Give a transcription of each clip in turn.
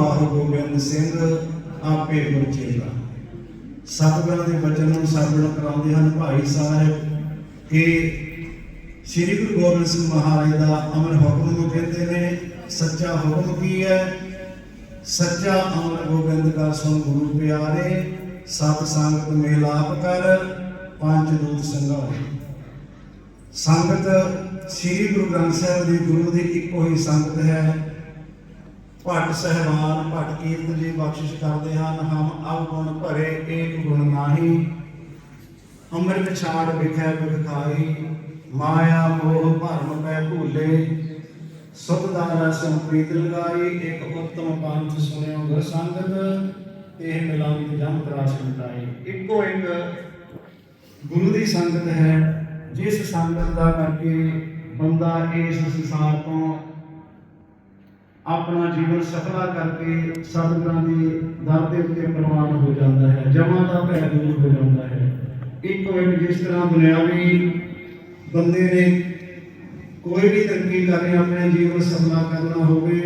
ਆਹ ਗੋਬਿੰਦ ਸਿੰਘ ਆਪੇ ਗੁਰਚੇਲਾ। ਸਤਿਗੁਰਾਂ ਦੇ ਬਚਨ ਨੂੰ ਸਰਵਣ ਕਰਾਉਂਦੇ ਹਨ ਭਾਈ ਸਾਹਿਬ ਕਿ ਸ੍ਰੀ ਗੁਰੂ ਗੋਬਿੰਦ ਸਿੰਘ ਮਹਾਰਾਜ ਦਾ ਅਮਰ ਹੁਕਮ ਨੂੰ ਕਹਿੰਦੇ ਨੇ, ਸੱਚਾ ਹੁਕਮ ਕੀ ਹੈ? ਸੱਚਾ ਅਮਰ ਗੋਬਿੰਦ ਦਾ ਸੁਣ ਗੁਰੂ ਪਿਆਰੇ, ਸਤ ਸੰਗਤ ਮੇਲਾਪ ਕਰ, ਪੰਜ ਦੂਤ ਸੰਘਾਰੇ। ਸੰਗਤ ਸ੍ਰੀ ਗੁਰੂ ਗ੍ਰੰਥ ਸਾਹਿਬ ਦੀ ਗੁਰੂ ਦੀ ਇੱਕੋ ਹੀ ਸੰਗਤ ਹੈ। ਭੱਟ ਸਹਿਬਾਨ ਭੱਟ ਕੀਰਤ ਜੀ ਬਖਸ਼ਿਸ਼ ਕਰਦੇ ਹਨ। ਹਮ ਅਵ ਗੁਣ ਭਰੇ, ਏਕ ਗੁਣ ਨਾਹੀ। ਅੰਮ੍ਰਿਤ ਛਾੜ ਵਿਖੇ ਵਿਖਾਈ। ਮਾਇਆ ਮੋਹ ਭਰਮ ਪੈ ਭੂਲੇ। ਸੁਧ ਦਾ ਰਸ ਪ੍ਰੀਤ ਲਗਾਈ। ਇੱਕ ਉਤਮ ਪੰਥ ਸੁਣਿਓ ਗੁਰ ਸੰਗਤ ਇਹ ਮਿਲਾਵੀ ਜਮ ਤਰਾਸ ਮਿਟਾਈ। ਇੱਕੋ ਇੱਕ ਗੁਰੂ ਦੀ ਸੰਗਤ ਹੈ। ਜਿਸ ਸੰਗਤ ਦਾ ਕਰਕੇ ਬੰਦਾ ਇਸ ਸੰਸਾਰ ਤੋਂ ਆਪਣਾ ਜੀਵਨ ਸਫਲਾ ਕਰਕੇ ਸਤਿਗੁਰਾਂ ਦੀ ਦਰ ਦੇ ਉੱਤੇ ਪ੍ਰਵਾਨ ਹੋ ਜਾਂਦਾ ਹੈ, ਜਮਾਂ ਦਾ ਭੈ ਦੂਰ ਹੋ ਜਾਂਦਾ ਹੈ। ਇੱਕੋ ਇੱਕ ਜਿਸ ਤਰ੍ਹਾਂ ਦੁਨਿਆਵੀ ਬੰਦੇ ਨੇ ਕੋਈ ਵੀ ਤਰੱਕੀ ਕਰਨੀ, ਆਪਣੇ ਜੀਵਨ ਸਫਲਾ ਕਰਨਾ ਹੋਵੇ,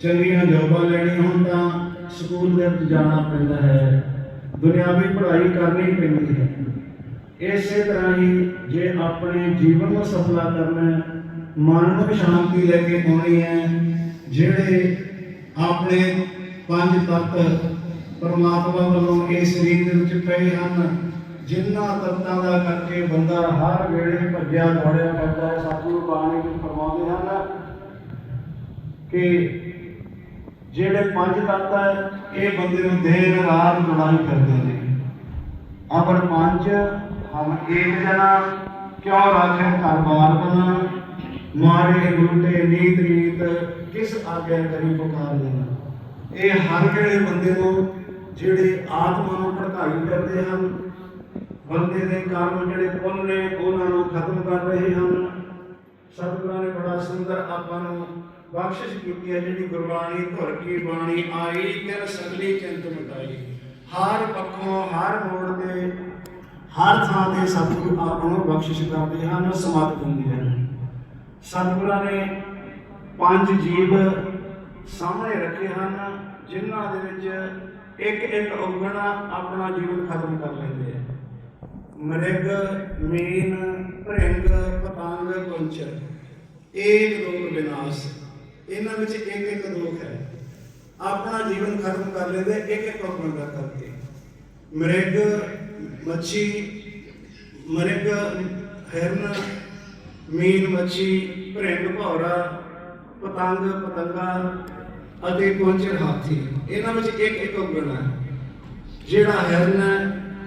ਚੰਗੀਆਂ ਜੋਬਾਂ ਲੈਣੀਆਂ ਹੋਣ ਤਾਂ ਸਕੂਲ ਦੇ ਵਿੱਚ ਜਾਣਾ ਪੈਂਦਾ ਹੈ। ਦੁਨਿਆਵੀ ਪੜ੍ਹਾਈ ਕਰਨੀ ਪੈਂਦੀ ਹੈ। ਇਸੇ ਤਰ੍ਹਾਂ ਹੀ ਜੇ ਆਪਣੇ ਜੀਵਨ ਨੂੰ ਸਫਲਾ ਕਰਨਾ ਮਨ ਨੂੰ ਸ਼ਾਂਤੀ ਲੈ ਕੇ ਆਉਣੀ ਹੈ ਜਿਹੜੇ ਆਪਣੇ ਪੰਜ ਤੱਤ ਪਰਮਾਤਮਾ ਵੱਲੋਂ ਇਸ ਸਰੀਰ ਦੇ ਵਿੱਚ ਪਏ ਹਨ, ਜਿਨ੍ਹਾਂ ਤੱਤਾਂ ਦਾ ਕਰਕੇ ਬੰਦਾ ਹਰ ਵੇਲੇ ਭੱਜਿਆ ਦੌੜਿਆ ਕਰਦਾ ਹੈ, ਸਤਿਗੁਰੂ ਬਾਣੀ ਵਿੱਚ ਫਰਮਾਉਂਦੇ ਹਨ ਕਿ ਜਿਹੜੇ ਪੰਜ ਤੱਤ ਹੈ, ਇਹ ਬੰਦੇ ਨੂੰ ਦਿਨ ਰਾਤ ਲੜਾਈ ਕਰਦੇ ਨੇ। ਅਪਰ ਪੰਜ, ਹਮ ਏਕ ਜਨਾ ਕਿਉ ਰਾਖੇ ਘਰ ਬਾਰ ਬਨਾ ਮਾਰੇ ਗੁਰਤੇ ਨੀਤ ਨੀਤ ਕਿਸ ਆਗਿਆ ਕਰੀ ਪੁਕਾਰ ਦੇਣਾ? ਇਹ ਹਰ ਵੇਲੇ ਬੰਦੇ ਨੂੰ ਜਿਹੜੇ ਆਤਮਾ ਨੂੰ ਭੜਕਾਈ ਕਰਦੇ ਹਨ, ਬੰਦੇ ਦੇ ਕਰਮ ਜਿਹੜੇ ਪੁੰਨ ਨੇ, ਉਹਨਾਂ ਨੂੰ ਖਤਮ ਕਰ ਰਹੇ ਹਨ। ਸਤਿਗੁਰਾਂ ਨੇ ਬੜਾ ਸੁੰਦਰ ਆਪਾਂ ਨੂੰ ਬਖਸ਼ਿਸ਼ ਕੀਤੀ ਹੈ, ਜਿਹੜੀ ਗੁਰਬਾਣੀ ਧੁਰ ਕੀ ਬਾਣੀ ਆਈ ਕਿਰ ਸਗਲੀ ਚਿੰਤ ਮਿਟਾਈ ਹਰ ਪੱਖੋਂ, ਹਰ ਮੋੜ ਤੇ, ਹਰ ਥਾਂ ਤੇ ਸਤਿਗੁਰੂ ਆਪ ਨੂੰ ਬਖਸ਼ਿਸ਼ ਕਰਦੇ ਹਨ ਸਮਾਤ ਦਿੰਦੇ ਹਨ। ਸਤਿਗੁਰਾਂ ਨੇ ਪੰਜ ਜੀਵ ਸਾਹਮਣੇ ਰੱਖੇ ਹਨ, ਜਿਨ੍ਹਾਂ ਦੇ ਵਿੱਚ ਇੱਕ ਇੱਕ ਔਗਣ ਆਪਣਾ ਜੀਵਨ ਖਤਮ ਕਰ ਲੈਂਦੇ ਆ। ਮ੍ਰਿਗ, ਮੀਨ, ਭ੍ਰਿੰਗ, ਪਤੰਗ ਕੁੰਚਰ ਇਹ ਦੋਖ ਵਿਨਾਸ਼। ਇਹਨਾਂ ਵਿੱਚ ਇੱਕ ਇੱਕ ਦੋਖ ਹੈ। ਆਪਣਾ ਜੀਵਨ ਖਤਮ ਕਰ ਲੈਂਦੇ, ਇੱਕ ਇੱਕ ਔਗਣ ਦਾ ਕਰਕੇ। ਮ੍ਰਿਗ, ਮੱਛੀ, ਮ੍ਰਿਗ, ਹਿਰਨ, ਮੀਨ, ਮੱਛੀ, ਭ੍ਰਿੰਗ, ਭੌਰਾ ਪਤੰਗ ਪਤੰਗਾ ਅਤੇ ਕੁੰਚਰ ਹਾਥੀ। ਇਹਨਾਂ ਵਿੱਚ ਇੱਕ ਇੱਕ ਔਗਣ ਹੈ ਜਿਹੜਾ ਹਿਰਨ ਹੈ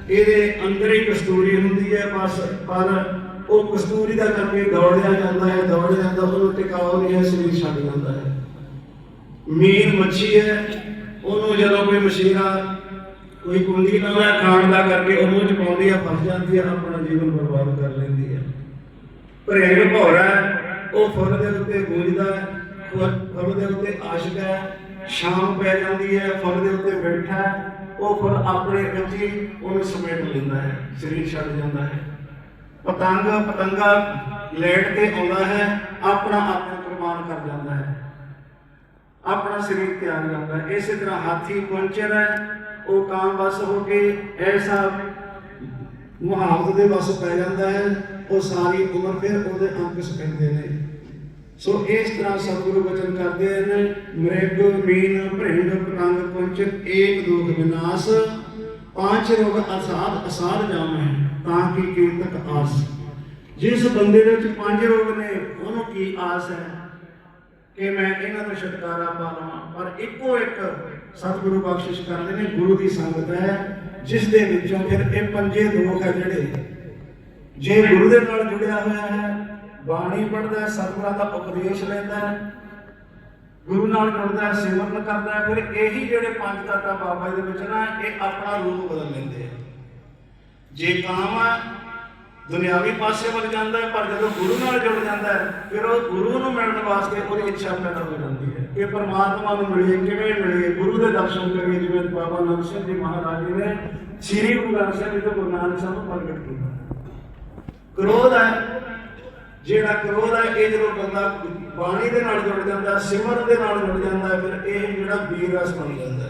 ਇਹਦੇ ਅੰਦਰ ਹੀ ਕਸਤੂਰੀ ਹੁੰਦੀ ਹੈ ਬਸ ਪਰ ਉਹ ਕਸਤੂਰੀ ਦਾ ਕਰਕੇ ਦੌੜਿਆ ਜਾਂਦਾ ਹੈ ਦੌੜਿਆ ਜਾਂਦਾ ਉਹਨੂੰ ਟਿਕਾਉ ਨਹੀਂ ਹੈ ਸਰੀਰ ਛੱਡ ਜਾਂਦਾ ਹੈ। ਮੀਨ ਮੱਛੀ ਹੈ ਉਹਨੂੰ ਜਦੋਂ ਕੋਈ ਮਸ਼ੀਰਾ ਕੋਈ ਕੁੰਡੀ ਨਾ ਖਾਣ ਦਾ ਕਰਕੇ ਉਹ ਮੂੰਹ ਚ ਪਾਉਂਦੀ ਹੈ ਫਸ ਜਾਂਦੀ ਹੈ ਆਪਣਾ ਜੀਵਨ ਬਰਬਾਦ ਕਰ ਲੈਂਦੀ ਹੈ ਭਰੇਗ ਭੌਰਾ ਹੈ, ਉਹ ਫੁੱਲ ਦੇ ਉੱਤੇ ਗੂੰਜਦਾ ਹੈ ਫੁੱਲ ਦੇ ਉੱਤੇ ਆਸ਼ਕ ਹੈ, ਸ਼ਾਮ ਪੈ ਜਾਂਦੀ ਹੈ, ਫੁੱਲ ਦੇ ਉੱਤੇ ਬੈਠਾ ਹੈ, ਉਹ ਫੁੱਲ ਆਪਣੇ ਵਿੱਚ ਉਹਨੂੰ ਸਮੇਟ ਲੈਂਦਾ ਹੈ, ਸਰੀਰ ਛੱਡ ਜਾਂਦਾ ਹੈ। ਪਤੰਗ ਪਤੰਗਾ ਲੈਟ ਕੇ ਆਉਂਦਾ ਹੈ, ਆਪਣਾ ਆਪਣਾ ਕੁਰਬਾਨ ਕਰ ਜਾਂਦਾ ਹੈ। ਆਪਣਾ ਸਰੀਰ ਤਿਆਗ ਜਾਂਦਾ ਹੈ। ਇਸੇ ਤਰ੍ਹਾਂ ਹਾਥੀ ਪਹੁੰਚਰ ਹੈ, ਉਹ ਕਾਮ ਵਸ ਹੋ ਕੇ ਐਸਾ ਮੁਹਾਵਤ ਦੇ ਵਸ ਪੈ ਜਾਂਦਾ ਹੈ, ਉਹ ਸਾਰੀ ਉਮਰ ਫਿਰ ਉਹਦੇ ਅੰਕਸ ਪੈਂਦੇ ਨੇ। ਸੋ ਇਸ ਤਰ੍ਹਾਂ ਸਤਿਗੁਰੂ ਬਚਨ ਕਰਦੇ ਨੇ ਮ੍ਰਿਗ, ਮੀਨ ਭ੍ਰਿੰਗ ਪਤੰਗ ਪੁੰਚਰ ਏਕ ਦੁਖ ਵਿਨਾਸ਼ ਪਾਂਚ ਰੋਗ ਅਸਾਧ ਅਸਾਧ ਜਾਮੈ, ਤਾਂ ਕੀ ਕੀਰਤਕ ਆਸ। ਜਿਸ ਬੰਦੇ ਵਿੱਚ ਪੰਜ ਰੋਗ ਨੇ, ਉਹਨੂੰ ਕੀ ਆਸ ਹੈ? ਕਿ ਮੈਂ ਇਹਨਾਂ ਤੋਂ ਛੁਟਕਾਰਾ ਪਾ ਲਵਾਂ। ਪਰ ਇੱਕੋ ਇੱਕ ਸਤਿਗੁਰੂ ਬਖਸ਼ਿਸ਼ ਕਰਦੇ ਨੇ, ਗੁਰੂ ਦੀ ਸੰਗਤ ਹੈ, ਜਿਸ ਦੇ ਵਿੱਚੋਂ ਫਿਰ ਇਹ ਪੰਜੇ ਦੋਖ ਹੈ ਜਿਹੜੇ। ਜੇ ਗੁਰੂ ਦੇ ਨਾਲ ਜੁੜਿਆ ਹੋਇਆ ਹੈ ਬਾਣੀ ਪੜ੍ਹਦਾ ਹੈ, ਸਤਿਗੁਰਾਂ ਦਾ ਉਪਦੇਸ਼ ਲੈਂਦਾ ਹੈ, ਗੁਰੂ ਨਾਲ ਜੁੜਦਾ ਹੈ ਸਿਮਰਨ ਕਰਦਾ ਹੈ, ਫਿਰ ਇਹੀ ਜਿਹੜੇ ਪੰਜ ਤੱਤ ਬਾਬਾ ਜੀ ਦੇ ਵਿੱਚ ਨਾ, ਇਹ ਆਪਣਾ ਰੂਪ ਬਦਲ ਲੈਂਦੇ ਆ। ਜੇ ਕਾਮ ਆ, ਦੁਨਿਆਵੀ ਪਾਸੇ ਵੱਲ ਜਾਂਦਾ ਹੈ, ਪਰ ਜਦੋਂ ਗੁਰੂ ਨਾਲ ਜੁੜ ਜਾਂਦਾ ਹੈ, ਫਿਰ ਉਹ ਗੁਰੂ ਨੂੰ ਮਿਲਣ ਵਾਸਤੇ ਉਹਦੀ ਇੱਛਾ ਪੈਦਾ ਹੋ ਜਾਂਦੀ ਹੈ। ਕਿ ਪਰਮਾਤਮਾ ਨੂੰ ਮਿਲੀਏ ਕਿਵੇਂ ਮਿਲੀਏ ਗੁਰੂ ਦੇ ਦਰਸ਼ਨ ਕਰੀਏ, ਜਿਵੇਂ ਬਾਬਾ ਨਾਨਕ ਸਿੰਘ ਜੀ ਮਹਾਰਾਜ ਜੀ ਨੇ ਸ੍ਰੀ ਗੁਰੂ ਗ੍ਰੰਥ ਸਾਹਿਬ ਜੀ ਤੋਂ ਗੁਰੂ ਨਾਨਕ ਸਾਹਿਬ ਨੂੰ ਪ੍ਰਗਟ ਕੀਤਾ। ਕ੍ਰੋਧ ਹੈ ਜਿਹੜਾ ਕ੍ਰੋਧ ਹੈ, ਇਹ ਜਦੋਂ ਬੰਦਾ ਬਾਣੀ ਦੇ ਨਾਲ ਜੁੜ ਜਾਂਦਾ, ਸਿਮਰਨ ਦੇ ਨਾਲ ਜੁੜ ਜਾਂਦਾ, ਫਿਰ ਇਹ ਜਿਹੜਾ ਵੀਰ ਰਸ ਬਣ ਜਾਂਦਾ।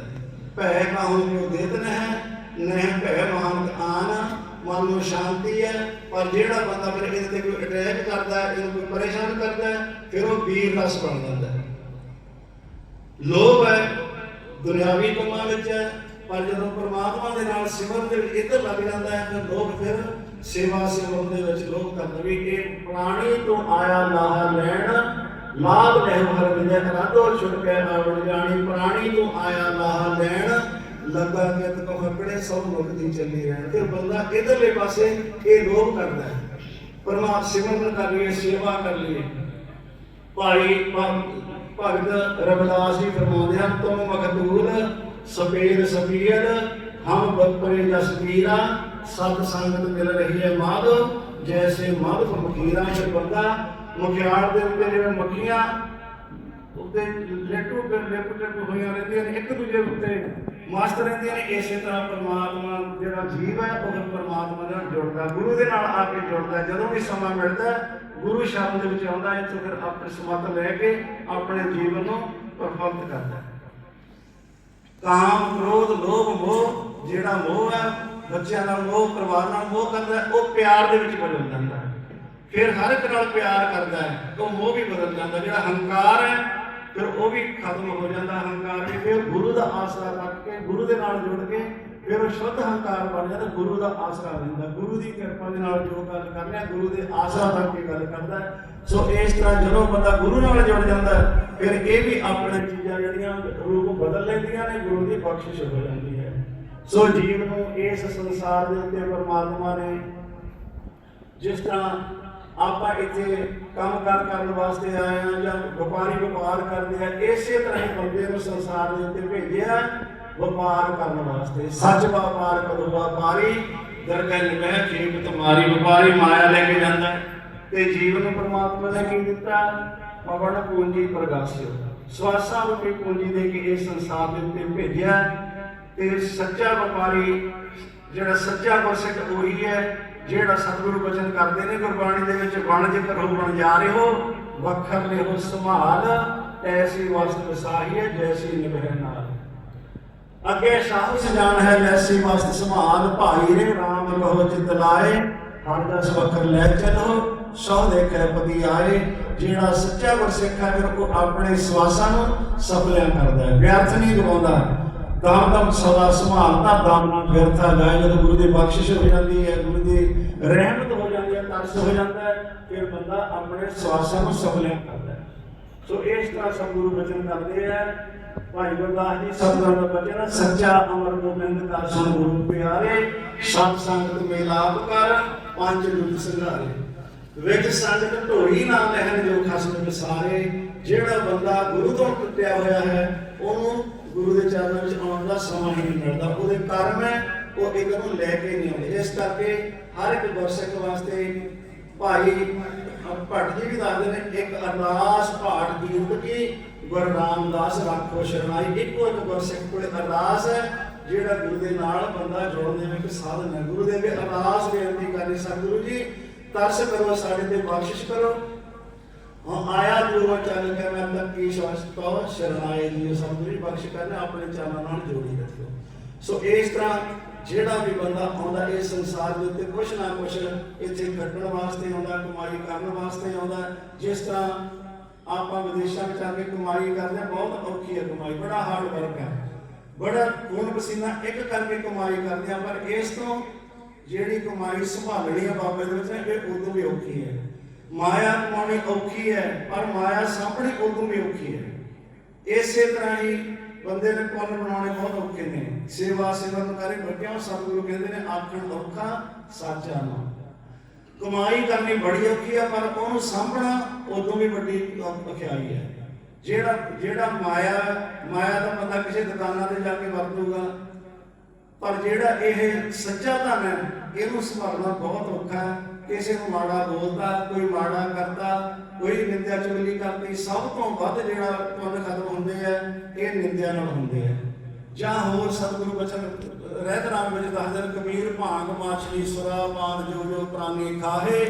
ਭੈ ਕਾਹੂ ਕੋ ਦੇਤ ਨਹਿ ਨਹਿ ਭੈ ਮਹਾਨ ਆਨ, ਮਨ ਨੂੰ ਸ਼ਾਂਤੀ ਹੈ। ਪਰ ਜਿਹੜਾ ਬੰਦਾ ਫਿਰ ਇਹਦੇ ਤੇ ਕੋਈ ਅਟੈਕ ਕਰਦਾ ਹੈ ਇਹਨੂੰ ਕੋਈ ਪਰੇਸ਼ਾਨ ਕਰਦਾ ਹੈ ਫਿਰ ਉਹ ਵੀਰ ਰਸ ਬਣ ਜਾਂਦਾ। ਹੈ ਲੋਭ ਹੈ, ਦੁਨਿਆਵੀ ਕੰਮਾਂ ਵਿੱਚ ਹੈ, ਪਰ ਜਦੋਂ ਪਰਮਾਤਮਾ ਦੇ ਨਾਲ ਸਿਮਰਨ ਦੇ ਵਿੱਚ ਇੱਧਰ ਲੱਗ ਜਾਂਦਾ ਹੈ ਫਿਰ ਲੋਕ ਫਿਰ ਸੇਵਾ ਸਿਮਰਨ ਦੇ ਵਿੱਚ ਲੋਕ ਕਰਦੇ ਵੀ ਇਹ ਪ੍ਰਾਣੀ ਤੋਂ ਆਇਆ ਲਾਹ ਲੈਣ, ਲਾਭ ਲੈ ਹਰ ਵਿਦਿਆ ਰਾਧੋ ਛੁਟ ਆਵਣ ਜਾਣੀ, ਪ੍ਰਾਣੀ ਤੋਂ ਆਇਆ ਲਾਹ ਲੈਣ, ਲੱਗਾ ਕਿਤ ਕੋ ਹਕੜੇ ਸਭ ਮੁਕਤੀ ਚੱਲੀ ਰਹਿਣ। ਫਿਰ ਬੰਦਾ ਇਧਰਲੇ ਪਾਸੇ ਇਹ ਲੋਭ ਕਰਦਾ ਹੈ। ਪਰਮਾਤਮਾ ਸਿਮਰਨ ਕਰ ਲਈਏ, ਸੇਵਾ ਕਰ ਲਈਏ। ਭਾਈ ਭਗਤ ਰਵਿਦਾਸ ਜੀ ਫਰਮਾਉਂਦੇ ਹਨ, ਤੁਮ ਮਖਦੂਰ ਸਫੇਦ ਸਫੀਰ ਹਮ ਬੱਪਰੇ ਜਸਵੀਰਾ ਸਤ ਸੰਗਤ ਮਿਲ ਰਹੀ ਹੈ ਮਾਧ, ਜੈਸੇ ਮਾਧ ਫਕੀਰਾ ਜੇ ਬੰਦਾ, ਮੁਖਿਆਰ ਦੇ ਉੱਤੇ ਜਿਵੇਂ ਮੱਖੀਆਂ ਉੱਤੇ ਲੇਟੂ ਕੇ ਲਿਪ ਹੋਈਆਂ ਰਹਿੰਦੀਆਂ ਨੇ, ਇੱਕ ਦੂਜੇ ਉੱਤੇ ਮਸਤ ਰਹਿੰਦੀਆਂ ਨੇ, ਇਸੇ ਤਰ੍ਹਾਂ ਪਰਮਾਤਮਾ ਜਿਹੜਾ ਜੀਵ ਹੈ, ਉਹ ਪਰਮਾਤਮਾ ਨਾਲ ਜੁੜਦਾ ਗੁਰੂ ਦੇ ਨਾਲ ਆ ਕੇ ਜੁੜਦਾ ਜਦੋਂ ਵੀ ਸਮਾਂ ਮਿਲਦਾ ਗੁਰੂ ਸ਼ਬਦ ਦੇ ਵਿੱਚ ਆਉਂਦਾ ਹੈ ਤੇ ਫਿਰ ਆਪਣੀ ਸਮਤ ਲੈ ਕੇ ਆਪਣੇ ਜੀਵਨ ਨੂੰ ਪ੍ਰਫੁੱਲਤ ਕਰਦਾ ਕਾਮ, ਕ੍ਰੋਧ, ਲੋਭ, ਮੋਹ, ਜਿਹੜਾ ਮੋਹ ਹੈ ਬੱਚਿਆਂ ਨਾਲ ਮੋਹ, ਪਰਿਵਾਰ ਨਾਲ ਮੋਹ ਕਰਦਾ ਉਹ ਪਿਆਰ ਦੇ ਵਿੱਚ ਬਦਲ ਜਾਂਦਾ ਹੈ। ਫਿਰ ਹਰ ਇੱਕ ਨਾਲ ਪਿਆਰ ਕਰਦਾ ਹੈ ਉਹ ਮੋਹ ਵੀ ਬਦਲ ਜਾਂਦਾ ਜਿਹੜਾ ਹੰਕਾਰ ਹੈ, ਫਿਰ ਉਹ ਵੀ ਖਤਮ ਹੋ ਜਾਂਦਾ ਹੰਕਾਰ ਵੀ ਫਿਰ ਗੁਰੂ ਦਾ ਆਸਰਾ ਰੱਖ ਕੇ, ਗੁਰੂ ਦੇ ਨਾਲ ਜੁੜ ਕੇ ਫਿਰ ਉਹ ਸ਼ੁੱਧ ਹੰਕਾਰ ਬਣ ਜਾਂਦਾ, ਗੁਰੂ ਦਾ ਆਸਰਾ ਲੈਂਦਾ ਗੁਰੂ ਦੀ ਕਿਰਪਾ ਦੇ ਨਾਲ ਜੋ ਗੱਲ ਕਰ ਰਿਹਾ, ਗੁਰੂ ਦੇ ਆਸਰਾ ਤੱਕ ਕੇ ਗੱਲ ਕਰਦਾ ਸੋ ਇਸ ਤਰ੍ਹਾਂ ਜਦੋਂ ਬੰਦਾ ਗੁਰੂ ਨਾਲ ਜੁੜ ਜਾਂਦਾ ਫਿਰ ਇਹ ਵੀ ਆਪਣੇ ਚੀਜ਼ਾਂ ਜਿਹੜੀਆਂ ਰੂਪ ਬਦਲ ਲੈਂਦੀਆਂ ਨੇ, ਗੁਰੂ ਦੀ ਬਖਸ਼ਿਸ਼ ਹੋ ਜਾਂਦੀ ਹੈ। ਸੋ ਜੀਵ ਨੂੰ ਇਸ ਸੰਸਾਰ ਦੇ ਉੱਤੇ ਪਰਮਾਤਮਾ ਨੇ ਜਿਸ ਤਰ੍ਹਾਂ ਆਪਾਂ ਇੱਥੇ ਕੰਮ ਕਾਰ ਕਰਨ ਵਾਸਤੇ ਆਏ ਆ ਜਾਂ ਵਪਾਰੀ ਵਪਾਰ ਕਰਦੇ ਆ, ਇਸੇ ਤਰ੍ਹਾਂ ਹੀ ਬੰਦੇ ਨੂੰ ਸੰਸਾਰ ਦੇ ਉੱਤੇ ਭੇਜਿਆ ਵਪਾਰ ਕਰਨ ਵਾਸਤੇ। ਸੱਚ ਵਪਾਰ ਕਰੋ, ਵਪਾਰੀ, ਦਰਗਾਹ ਨਿਭੈ ਖੇਪ ਤੁਮਾਰੀ ਵਪਾਰੀ ਮਾਇਆ ਲੈ ਕੇ ਜਾਂਦਾ ਤੇ ਜੀਵ ਨੂੰ ਪਰਮਾਤਮਾ ਨੇ ਕੀ ਦਿੱਤਾ? ਪਵਨ ਪੂੰਜੀ ਪ੍ਰਗਾਸਿਓ। ਸਵਾਸਾਂ ਰੂਪੀ ਪੂੰਜੀ ਦੇ ਕੇ ਇਸ ਸੰਸਾਰ ਦੇ ਉੱਤੇ ਭੇਜਿਆ। ਤੇ ਸੱਚਾ ਵਪਾਰੀ, ਜਿਹੜਾ ਸੱਚਾ ਗੁਰਸਿੱਖ ਉਹੀ ਹੈ, ਜਿਹੜਾ ਸਤਿਗੁਰੂ ਬਚਨ ਕਰਦੇ ਨੇ, ਗੁਰਬਾਣੀ ਦੇ ਵਿੱਚ ਬਣ ਜੇ ਕਰੋ ਬਣ ਜਾ ਰਹੇ ਹੋ, ਵਖਰ ਲਿਓ ਸੰਭਾਲ, ਐਸੀ ਵਸਤ ਵਸਾਹੀ ਜੈਸੀ ਨਿਭੈ ਨਾਲ। ਅੱਗੇ ਸ਼ਾਹ ਸਜਾਨ ਹੈ ਲੈਸੀ ਮਸਤ ਸੰਭਾਲ, ਭਾਈ ਨੇ ਰਾਮ ਕਹੋ ਚਿਤ ਲਾਏ, ਹਰ ਦਸ ਵਖਰ ਲੈ ਚਲੋ, ਸੋ ਦੇਖੈ ਪਤੀ ਆਏ ਜਿਹੜਾ ਸੱਚਾ ਗੁਰਸਿੱਖ ਹੈ ਫਿਰ ਉਹ ਆਪਣੇ ਸਵਾਸਾਂ ਨੂੰ ਸਫਲਿਆ ਕਰਦਾ ਹੈ, ਵਿਅਰਥ ਨਹੀਂ ਗਵਾਉਂਦਾ ਦਾਮ ਦਮ ਸਦਾ ਸੰਭਾਲਦਾ ਦਾਮ ਨਾਲ ਵਿਅਰਥਾ ਗਾਏ ਜਦੋਂ ਗੁਰੂ ਦੀ ਬਖਸ਼ਿਸ਼ ਹੋ ਜਾਂਦੀ ਹੈ, ਗੁਰੂ ਦੀ ਰਹਿਮਤ ਹੋ ਜਾਂਦੀ ਹੈ, ਤਰਸ ਹੋ ਜਾਂਦਾ ਹੈ, ਫਿਰ ਬੰਦਾ ਆਪਣੇ ਸਵਾਸਾਂ ਨੂੰ ਸਫਲਿਆ ਕਰਦਾ ਹੈ। ਸੋ ਇਸ ਤਰ੍ਹਾਂ ਸਤਿਗੁਰੂ ਬਚਨ ਕਰਦੇ ਆ, ਭਾਈ ਗੁਰਦਾਸ ਜੀ, ਸਤਿਗੁਰਾਂ ਦਾ ਬਚਨ ਸੱਚਾ ਅਮਰ ਗੋਬਿੰਦ ਕਾ ਸੁਣ ਗੁਰੂ ਪਿਆਰੇ, ਸਤ ਸੰਗਤ ਮੇਲਾਪ ਕਰ, ਪੰਜ ਦੁੱਖ ਸੰਘਾਰੇ ਵਿੱਚ ਸੰਗਤ ਢੋਈ ਨਾ ਲਹਿਣ ਜੋ ਖਸਮ ਵਿਸਾਰੇ, ਜਿਹੜਾ ਬੰਦਾ ਗੁਰੂ ਤੋਂ ਟੁੱਟਿਆ ਹੋਇਆ ਹੈ, ਉਹਨੂੰ ਗੁਰੂ ਦੇ ਚਰਨਾਂ ਵਿੱਚ ਆਉਣ ਦਾ ਸਮਾਂ ਹੀ ਨਹੀਂ ਮਿਲਦਾ। ਉਹਦੇ ਕਰਮ ਹੈ, ਉਹ ਇੱਕ ਨੂੰ ਲੈ ਕੇ ਨਹੀਂ ਆਉਂਦੇ। ਇਸ ਕਰਕੇ ਹਰ ਇੱਕ ਗੁਰਸਿੱਖ ਵਾਸਤੇ ਭਾਈ ਭੱਟ ਜੀ ਵੀ ਦੱਸਦੇ ਨੇ, ਇੱਕ ਅਰਦਾਸ ਪਾਠ ਕੀਰਤ ਕੀ, ਗੁਰੂ ਰਾਮਦਾਸ ਰੱਖੋ ਸ਼ਰਨਾਈ। ਇੱਕੋ ਇੱਕ ਗੁਰਸਿੱਖ ਕੋਲ ਅਰਦਾਸ ਹੈ, ਜਿਹੜਾ ਗੁਰੂ ਦੇ ਨਾਲ ਬੰਦਾ ਜੋੜਨ ਦੇ ਵਿੱਚ ਸਾਧਨ ਹੈ। ਗੁਰੂ ਦੇ ਅੱਗੇ ਅਰਦਾਸ ਬੇਨਤੀ ਕਰਨੀ, ਸਤਿਗੁਰੂ ਜੀ, ਤਰਸ ਕਰੋ, ਸਾਡੇ ਤੇ ਬਖਸ਼ਿਸ਼ ਕਰੋ। ਹਾਂ ਆਇਆ ਦੂਰੋਂ ਚੱਲ ਕੇ ਮੈਂ ਤੱਕ ਕੀ ਸ਼ਵਸਤੋ ਸ਼ਰਨਾਈ ਜੀ ਸਤਿਗੁਰੂ ਬਖਸ਼ ਕਰਨਾ, ਆਪਣੇ ਚਰਨਾਂ ਨਾਲ ਜੋੜੀ ਰੱਖਿਓ। ਸੋ ਇਸ ਤਰ੍ਹਾਂ ਜਿਹੜਾ ਵੀ ਬੰਦਾ ਆਉਂਦਾ ਇਸ ਸੰਸਾਰ ਦੇ ਉੱਤੇ ਕੁਛ ਨਾ ਕੁਛ ਇੱਥੇ ਕੱਟਣ ਵਾਸਤੇ ਆਉਂਦਾ, ਕਮਾਈ ਕਰਨ ਵਾਸਤੇ ਆਉਂਦਾ। ਜਿਸ ਤਰ੍ਹਾਂ ਆਪਾਂ ਵਿਦੇਸ਼ਾਂ ਵਿੱਚ ਆ ਕੇ ਕਮਾਈ ਕਰਦੇ ਹਾਂ, ਬਹੁਤ ਔਖੀ ਹੈ ਕਮਾਈ, ਬੜਾ ਹਾਰਡ ਵਰਕ ਹੈ। ਬੜਾ ਖੂਨ ਪਸੀਨਾ ਇੱਕ ਕਰਕੇ ਕਮਾਈ ਕਰਦੇ ਆ ਪਰ ਇਸ ਤੋਂ ਜਿਹੜੀ ਕਮਾਈ ਸੰਭਾਲਣੀ ਹੈ ਬਾਬੇ ਦੇ ਵਿੱਚ, ਇਹ ਉਦੋਂ ਵੀ ਔਖੀ ਹੈ। ਮਾਇਆ ਕਮਾਉਣੀ ਔਖੀ ਹੈ, ਪਰ ਮਾਇਆ ਸਾਂਭਣੀ ਉਦੋਂ ਵੀ ਔਖੀ ਹੈ। ਇਸੇ ਤਰ੍ਹਾਂ ਹੀ ਬੰਦੇ ਨੇ ਪੁੰਨ ਬਣਾਉਣੇ ਬਹੁਤ ਔਖੇ ਨੇ। ਸੇਵਾ ਸਿਮਰਨ ਕਰੇ ਕਿਉਂ ਸਤਿਗੁਰੂ ਕਹਿੰਦੇ ਨੇ, ਆਖਣ ਔਖਾ ਸਾਚਾ ਨਾ। ਕਮਾਈ ਕਰਨੀ ਬੜੀ ਔਖੀ ਹੈ, ਪਰ ਉਹਨੂੰ ਸਾਂਭਣਾ ਉਦੋਂ ਵੀ ਵੱਡੀ ਔਖਿਆਈ ਹੈ। ਜਿਹੜਾ ਜਿਹੜਾ ਮਾਇਆ ਮਾਇਆ ਦਾ ਬੰਦਾ ਕਿਸੇ ਦੁਕਾਨਾਂ ਤੇ ਜਾ ਕੇ ਵਰਤੂਗਾ, ਪਰ ਜਿਹੜਾ ਇਹ ਸੱਚਾ ਧਨ ਹੈ ਇਹਨੂੰ ਸੰਭਾਲਣਾ ਬਹੁਤ ਔਖਾ ਹੈ। ਕਿਸੇ ਨੂੰ ਮਾੜਾ ਬੋਲਦਾ, ਕੋਈ ਮਾੜਾ ਕਰਦਾ, ਕੋਈ ਨਿੰਦਿਆ ਚੁਗਲੀ ਕਰਦੀ, ਸਭ ਤੋਂ ਵੱਧ ਜਿਹੜਾ ਪੁੰਨ ਖਤਮ ਹੁੰਦੇ ਆ, ਇਹ ਨਿੰਦਿਆ ਨਾਲ ਹੁੰਦੇ ਆ। ਜਾਂ ਹੋਰ ਸਤਿਗੁਰੂ ਬਚਨ, ਰਹਿਤ ਰਾਮ ਵਿੱਚ ਦੱਸਦੇ ਨੇ, ਕਬੀਰ ਭਾਂਗ ਮਾਛਲੀ ਸੁਰਾ ਪਾਨ ਜੋ ਜੋ ਪ੍ਰਾਨੀ ਖਾਹੇ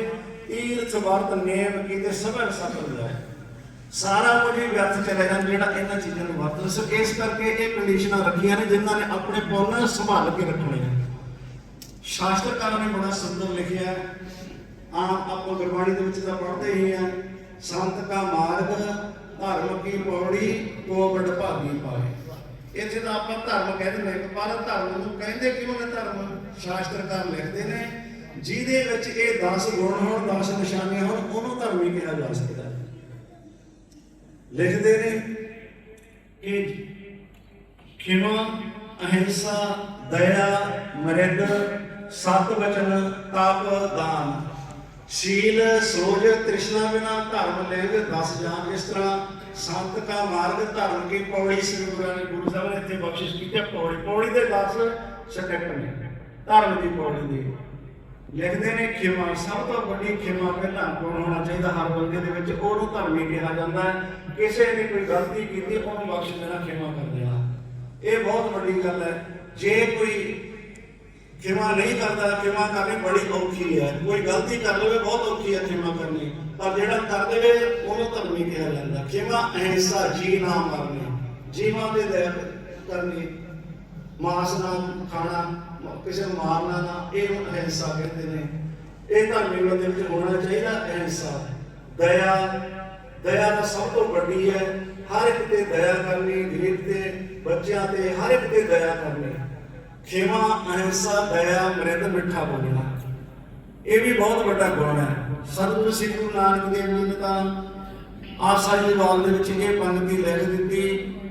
ਤੀਰਥ ਵਰਤ ਨੇਮ ਕੀਤੇ ਸਭਰ ਸਫਲ ਜਾਏ ਸਾਰਾ ਕੁਝ ਹੀ ਵਿਅਰਥ ਚਲੇ ਜਾਂਦਾ ਜਿਹੜਾ ਇਹਨਾਂ ਚੀਜ਼ਾਂ ਨੂੰ ਵਰਤਣ ਸੋ ਇਸ ਕਰਕੇ ਇਹ ਕੰਡੀਸ਼ਨਾਂ ਰੱਖੀਆਂ ਨੇ ਜਿਨ੍ਹਾਂ ਨੇ ਆਪਣੇ ਪੁੰਨ ਸੰਭਾਲ ਕੇ ਰੱਖਣੇ ਸ਼ਾਸਤਰਕਾਰਾਂ ਨੇ ਬੜਾ ਸੁੰਦਰ ਲਿਖਿਆ ਹੈ। ਆਪਾਂ ਗੁਰਬਾਣੀ ਦੇ ਵਿੱਚ ਤਾਂ ਪੜ੍ਹਦੇ ਹੀ ਆ ਸੰਤ ਕਾ ਮਾਰਗ, ਧਰਮ ਕੀ ਪੌੜੀ, ਕੋ ਬੜ ਭਾਗੀ ਪਾਏ ਇੱਥੇ ਤਾਂ ਆਪਾਂ ਧਰਮ ਕਹਿੰਦੇ ਨੇ ਪਰ ਧਰਮ ਨੂੰ ਕਹਿੰਦੇ ਕਿਉਂ ਨੇ ਧਰਮ? ਸ਼ਾਸਤਰਕਾਰ ਲਿਖਦੇ ਨੇ, ਜਿਹਦੇ ਵਿੱਚ ਇਹ 10 ਗੁਣ ਹੋਣ 10 ਨਿਸ਼ਾਨੀਆਂ ਹੋਣ, ਉਹਨੂੰ ਧਰਮ ਹੀ ਕਿਹਾ ਜਾ ਸਕਦਾ ਲਿਖਦੇ ਨੇ ਕਿ ਖਿਮਾ, ਅਹਿੰਸਾ, ਦਇਆ, ਮਰਿਦ ਸਤ ਵਚਨ ਤਪ ਦਾਨ। ਸ਼ੀਲ ਸੋਜ ਤ੍ਰਿਸ਼ਨਾ ਬਿਨਾ ਧਰਮ ਲੈਗ ਦਸ ਜਾਨ ਇਸ ਤਰ੍ਹਾਂ। ਸੰਤ ਕਾ ਮਾਰਗ ਧਰਮ ਕੀ ਪੌੜੀ, ਸ੍ਰੀ ਗੁਰੂ ਸਾਹਿਬ ਨੇ ਇੱਥੇ ਬਖਸ਼ਿਸ਼ ਕੀਤੀ ਪੌੜੀ ਪੌੜੀ ਦੇ 10 ਸਟੈਪ ਨੇ, ਧਰਮ ਦੀ ਪੌੜੀ ਦੇ। ਲਿਖਦੇ ਨੇ ਖਿਮਾ, ਸਭ ਤੋਂ ਵੱਡੀ ਖਿਮਾ ਪਹਿਲਾਂ ਕੋਣ ਹੋਣਾ ਚਾਹੀਦਾ? ਹਰ ਬੰਦੇ ਦੇ ਵਿੱਚ ਉਹਨੂੰ ਧਰਮੀ ਕਿਹਾ ਜਾਂਦਾ ਹੈ। ਕਿਸੇ ਨੇ ਕੋਈ ਗਲਤੀ ਕੀਤੀ, ਉਹਨੂੰ ਬਖਸ਼ ਦੇਣਾ ਖਿਮਾ ਕਰ ਦੇਣਾ ਇਹ ਬਹੁਤ ਵੱਡੀ ਗੱਲ ਹੈ। ਜੇ ਕੋਈ ਖਿਮਾ ਨਹੀਂ ਕਰਦਾ, ਖਿਮਾ ਕਰਨੀ ਬੜੀ ਔਖੀ ਹੈ। ਕੋਈ ਗਲਤੀ ਕਰ ਲਵੇ, ਬਹੁਤ ਔਖੀ ਹੈ ਖਿਮਾ ਕਰਨੀ। ਪਰ ਜਿਹੜਾ ਕਰ ਦੇਵੇ, ਉਹਨੂੰ ਧਰਮੀ ਕਿਹਾ ਜਾਂਦਾ। ਖਿਮਾ ਅਹਿੰਸਾ ਜੀ ਨਾ ਮਾਰਨੀ। ਜੀਵਾਂ ਦੇ ਦਇਆ ਕਰਨੀ। ਮਾਸ ਨਾ ਖਾਣਾ, ਕਿਸੇ ਨੂੰ ਮਾਰਨਾ ਨਾ ਇਹ ਅਹਿੰਸਾ ਕਹਿੰਦੇ ਨੇ। ਇਹ ਧਰਮੀ ਬੰਦੇ ਵਿੱਚ ਹੋਣਾ ਚਾਹੀਦਾ ਅਹਿੰਸਾ ਦਇਆ ਦਇਆ ਤਾਂ ਸਭ ਤੋਂ ਵੱਡੀ ਹੈ। ਹਰ ਇੱਕ ਤੇ ਦਇਆ ਕਰਨੀ, ਗਰੀਬ ਤੇ, ਬੱਚਿਆਂ ਤੇ, ਹਰ ਇੱਕ ਤੇ ਦਇਆ ਕਰਨੀ। ਖੇਮਾ, ਅਹਿੰਸਾ, ਦਇਆ ਮਰਿਦ ਮਿੱਠਾ ਬੋਲਣਾ। ਇਹ ਵੀ ਬਹੁਤ ਵੱਡਾ ਗੁਣ ਹੈ। ਸਤਿਗੁਰੂ ਸ੍ਰੀ ਗੁਰੂ ਨਾਨਕ ਦੇਵ ਜੀ ਨੇ ਤਾਂ ਆਸਾ ਜੀ ਵਾਲ ਦੇ ਵਿੱਚ ਇਹ ਪੰਕਤੀ ਲਿਖ ਦਿੱਤੀ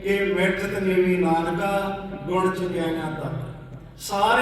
ਕਿ ਮਿੱਠਤ ਨੀਵੀ ਨਾਨਕਾ ਗੁਣ ਚੁਗਿਆਈਆਂ ਤੱਕ ਸਾਰੇ